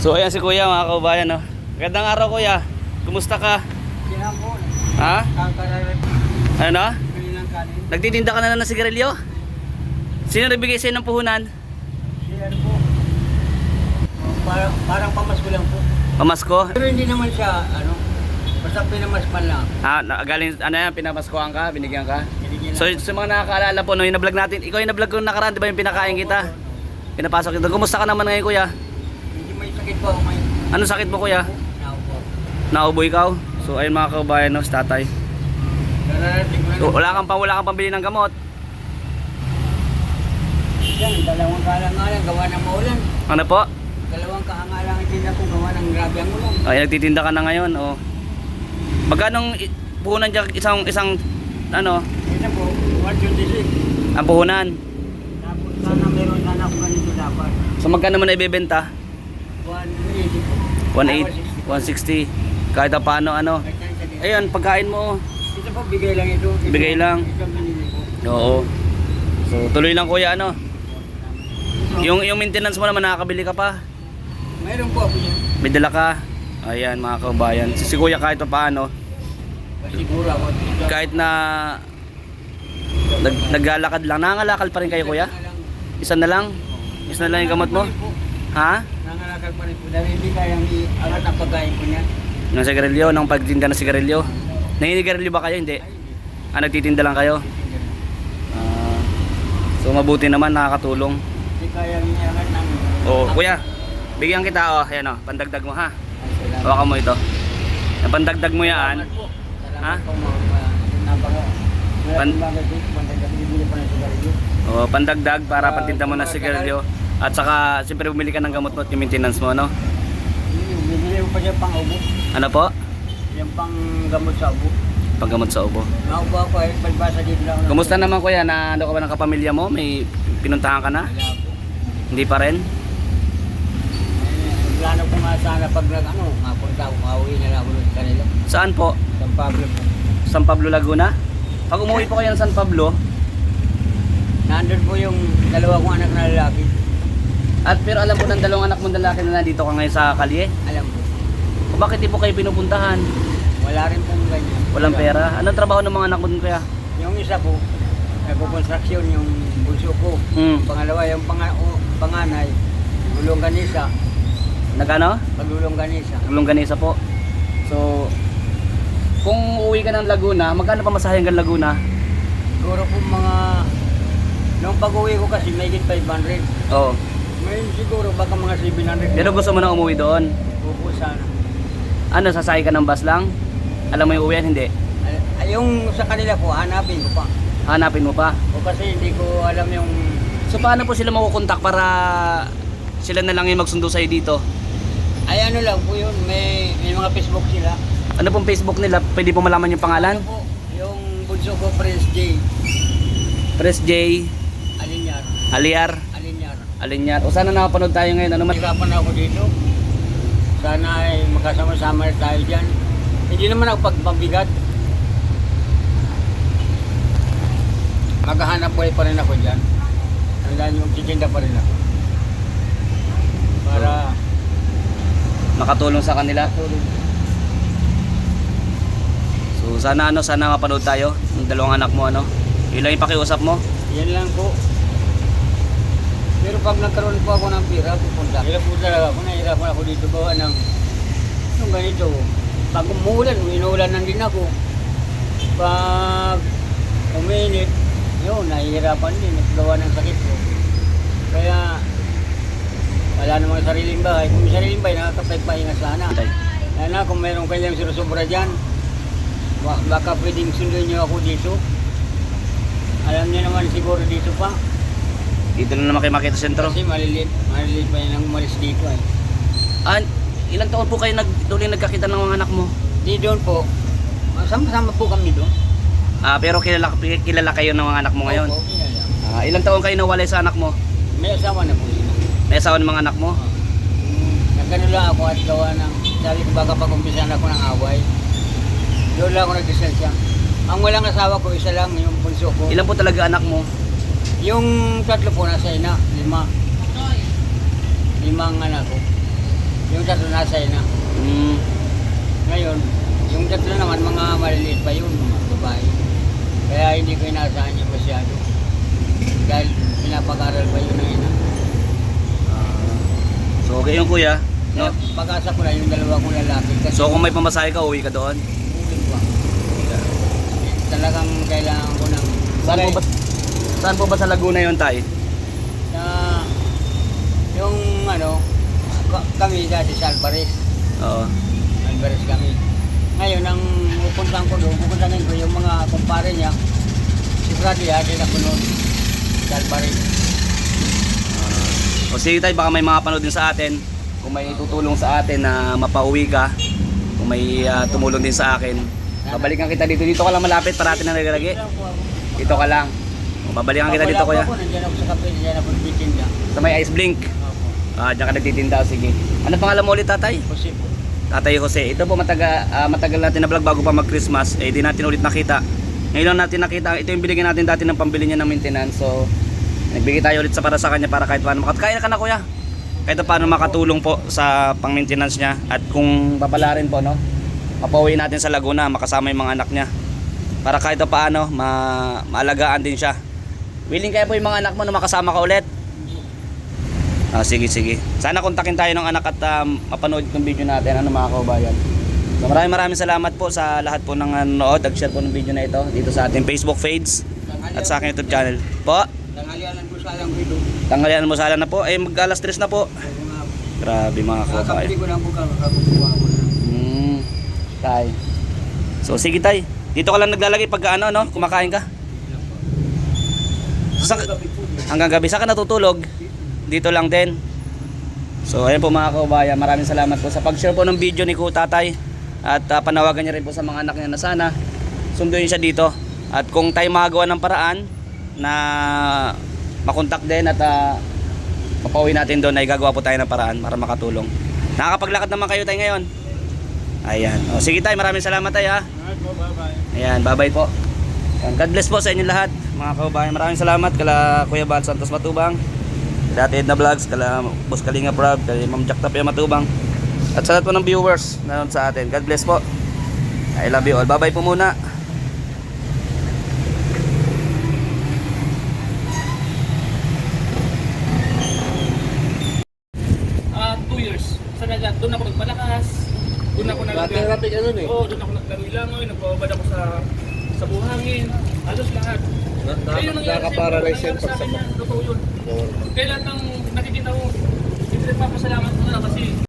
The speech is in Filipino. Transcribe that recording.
So ayan si kuya mga kaubayan no. Magandang araw kuya. Kumusta ka? Po, Ha? Ano? Nagtitinda ka na lang ng sigarilyo? Sino nagbigay sa'yo ng puhunan? Si ano po, parang, parang pamasko lang po. Pamasko? Pero hindi naman siya, ano, basta pinamasman lang. Ah, na- galing, ano yan, pinamaskuhan ka, binigyan ka? Binigyan So sa mga nakakaalala po, no, yung na-vlog natin, ikaw yung na-vlog ko nakaraan, di ba yung pinakain kita? Pinapasok kita. Kumusta ka naman ngayon kuya? Sakit po ako may Ano sakit mo kuya? naupo. Naubo ikaw? So ayun mga kaubayan no, tatay. Ko. So, wala kang pang wala kang pambili ng gamot. Yan, dalawang kalangalan, gawa ng maulan. Ano po? Dalawang kahangalan ang tinda ko, gawa ng grabe ang ulan. Ay, nagtitinda ka na ngayon, oh. Magkano puhunan dyan isang isang ano, Ito po, 126. ang puhunan? Tapos sana meron sana ako ganito dapat. So magkano mo na ibebenta? 180 po. 180, 160. Kahit pa paano ano. Ayun, pagkain mo. Ito po, bigay lang ito. Ito, Bigay lang. Oo. So tuloy lang kuya ano. Yung yung maintenance mo naman nakakabili ka pa. Mayroon po ako yan. May dala ka. Ayan mga kaubayan. Si, si kuya kahit pa paano, Siguro ako. kahit na nag, naglalakad lang, nangangalakal pa rin kayo kuya? Isa na lang? Isa na lang yung gamot mo? Ha? Po. Dahil hindi kayang iangat ang pagkain ko niya. Ng sigarilyo, ng pagtinda ng sigarilyo. Nangingigarilyo ba kayo? Hindi. Ah, nagtitinda lang kayo? Ah, so mabuti naman, nakakatulong. Hindi kayang iangat ng... Oo, kuya, bigyan kita oh, ayan oh, pandagdag mo ha. Hawakan mo ito. Yung pandagdag mo yan, Salamat po. Ha? Po mga napaka. Pan- Pan... Oh, pandagdag para pantinda mo ng sigarilyo. At saka, siyempre bumili ka ng gamot mo at yung maintenance mo, no? Hindi, Bibili ko pa siya pang ubo. Ano po? Yung pang gamot sa ubo. Paggamot sa ubo. Naubo ako ay palbasa dito lang. ako. Kumusta naman kuya? Na ano ka ba ng kapamilya mo? May pinuntahan ka na? Wala po. Hindi pa rin? Eh, Plano ko nga sana pag nag ano, mapunta ako, pauwi na lang ako sa kanila. Saan po? San Pablo po. San Pablo, Laguna? Pag umuwi po kayo ng San Pablo, Nandun po yung dalawa kong anak na lalaki. At pero alam po ng dalawang anak mong lalaki na nandito ka ngayon sa kalye, Alam ko. bakit di po kayo pinupuntahan? Wala rin pong ganyan. Walang pera? Anong trabaho ng mga anak mo dun kuya? Yung isa po, nagko-construction yung bunso ko. Hmm. Pangalawa, yung panga, o, panganay, gulong ganisa. Nagano? Paglulong ganisa. Gulong ganisa po. So, kung uuwi ka ng Laguna, magkano pa masahe hanggang Laguna? Siguro po mga... Nung pag-uwi ko kasi may 500. Oo. May siguro baka mga 700. Pero gusto mo na umuwi doon. Opo sana. Ano, sasakay ka ng bus lang? Alam mo yung uwian? Hindi. Ay, yung sa kanila po, hanapin ko pa. Hanapin mo pa. O kasi hindi ko alam yung... So, paano po sila makukontak para sila na lang yung magsundo sa'yo dito? Ay ano lang po yun, may, may mga Facebook sila. Ano pong Facebook nila? Pwede po malaman yung pangalan? Ano po, yung bunso ko, Prince J. Press J, Alinyar. Aliar, Alinyar. O sana nakapanood tayo ngayon. Ano man? Mahirapan ako dito. Sana ay magkasama-sama tayo dyan. Hindi naman ako pagpabigat. Maghahanap buhay pa rin ako dyan. Tandaan yung titinda pa rin ako. Para Makatulong sa kanila. tulong. So sana ano, sana mapanood tayo. Yung dalawang anak mo ano. Yun lang yung pakiusap mo. Yan lang po. Pero pag nagkaroon po ako ng pira, pupunta. Hirap po talaga ako. Nahirapan ako dito gawa ng yung ganito. Pag umulan, inuulan din ako. Pag uminit, yun, nahihirapan din. Gawa ng sakit ko. Kaya, wala namang sariling bahay. Kung may sariling bahay, nakakapagpahinga sana. Tay. Kaya na, kung mayroong kanyang sinusubra dyan, ba- baka pwedeng sunduin niyo ako dito. Alam niyo naman siguro dito pa. Dito na naman kayo makita sentro. Kasi maliliit, maliliit pa yan ang umalis dito ay. Ah, ilang taon po kayo nag, tuloy nagkakita ng mga anak mo? Di doon po, ah, sama-sama po kami doon. Ah, pero kilala, kilala kayo ng mga anak mo ngayon. Opo, kilala. Ah, ilang taon kayo nawalay sa anak mo? May asawa na po sila. May asawa ng mga anak mo? Nagkano lang ako at gawa ng, sabi ko baka pag-umpisan ako ng away. Doon lang ako nag-lisensya. Ang walang asawa ko, isa lang, yung bunso ko. Ilan po talaga anak mo? Yung tatlo po nasa ina, lima. Lima ang anak ko. Yung tatlo nasa na. Mm. Ngayon, yung tatlo naman mga maliliit pa yun, mga babae. Kaya hindi ko inaasahan niya masyado. Dahil pinapag-aral pa yun na ina. So okay yung kuya. Kaya No? pag-asa ko na yung dalawa kong lalaki. Kasi So kung may pamasahe ka, uwi ka doon. uling pa. Eh, Talagang kailangan ko ng... Saan po ba, saan po ba sa Laguna yon tay? Na, yung ano, ka- kami dati sa Alvarez. Oo. Alvarez kami. Ngayon, ang pupuntahan ko doon, pupuntahan ko yung mga kumpare niya. Si Bradley, ha, din ako noon. Sa Alvarez. O sige tay, baka may mga panood din sa atin. Kung may tutulong sa atin na mapauwi ka. Kung may ah, tumulong din sa akin. Babalikan kita dito. Dito ka lang malapit, parati na nagalagi. Dito ka lang. Babalikan kita dito kuya. Ako, nandiyan ako sa kape, nandiyan ako nagtitinda. Sa may ice blink. Opo. Ah, diyan ka nagtitinda. Sige. Ano pangalan mo ulit tatay? Kasi po. Tatay Jose. Ito po mataga, ah, matagal natin na vlog bago pa mag-Christmas. Eh, di natin ulit nakita. Ngayon lang natin nakita. Ito yung binigyan natin dati ng pambili niya ng maintenance. So, nagbigay tayo ulit sa para sa kanya para kahit paano. makat- Kaya ka na kuya. Kahit paano makatulong po sa pang-maintenance niya. At kung papalarin po, no? Mapauwi natin sa Laguna, makasama yung mga anak niya. Para kahit paano, ma maalagaan din siya. Willing kaya po yung mga anak mo na makasama ka ulit? Ah, sige, sige. Sana kontakin tayo ng anak at um, mapanood itong video natin, ano mga kaubayan. So maraming maraming salamat po sa lahat po ng nanonood, nag-share po ng video na ito dito sa ating Facebook page at sa aking YouTube channel. Po, Tanghalianan ko sa alang rito. tanghalian mo sala na po. Eh, mag alas 3 na po. Grabe mga Nakakabili kaubayan. ko ng buka, nakakukuha ko na. Hmm, tay. So sige tay, dito ka lang naglalagay pag ano, no? Kumakain ka. Sa- hanggang gabi, saan ka natutulog? Dito lang din. So ayun po mga kaubayan, maraming salamat po sa pag-share po ng video ni Ku Tatay at ah, panawagan niya rin po sa mga anak niya na sana sunduin siya dito. At kung tayo makagawa ng paraan na makontak din at uh, mapauwi natin doon ay gagawa po tayo ng paraan para makatulong. Nakakapaglakad naman kayo tayo ngayon. Ayan. O, sige tayo, maraming salamat tayo ha. Alright po, bye-bye. Ayan, bye-bye po. Ayan, God bless po sa inyo lahat, mga kaubayan. Maraming salamat kala Kuya Bal Santos Matubang, kala Edna Vlogs, kala Boss Kalinga Prab, kala Ma'am Jack Tapia Matubang. At sa lahat po ng viewers na sa atin. God bless po. I love you all. Bye-bye po muna. Ah, two years. Sa nagat, doon ako nagpalakas. Doon ako nag Rapid ano eh. Oo, doon ako naglangoy, nagbabad ako sa sa buhangin, halos lahat. Nakaka-paralyze yan pag sa sa- akin yan, totoo yun. Kaya lahat ng nakikita ko, hindi rin papasalamat ko na kasi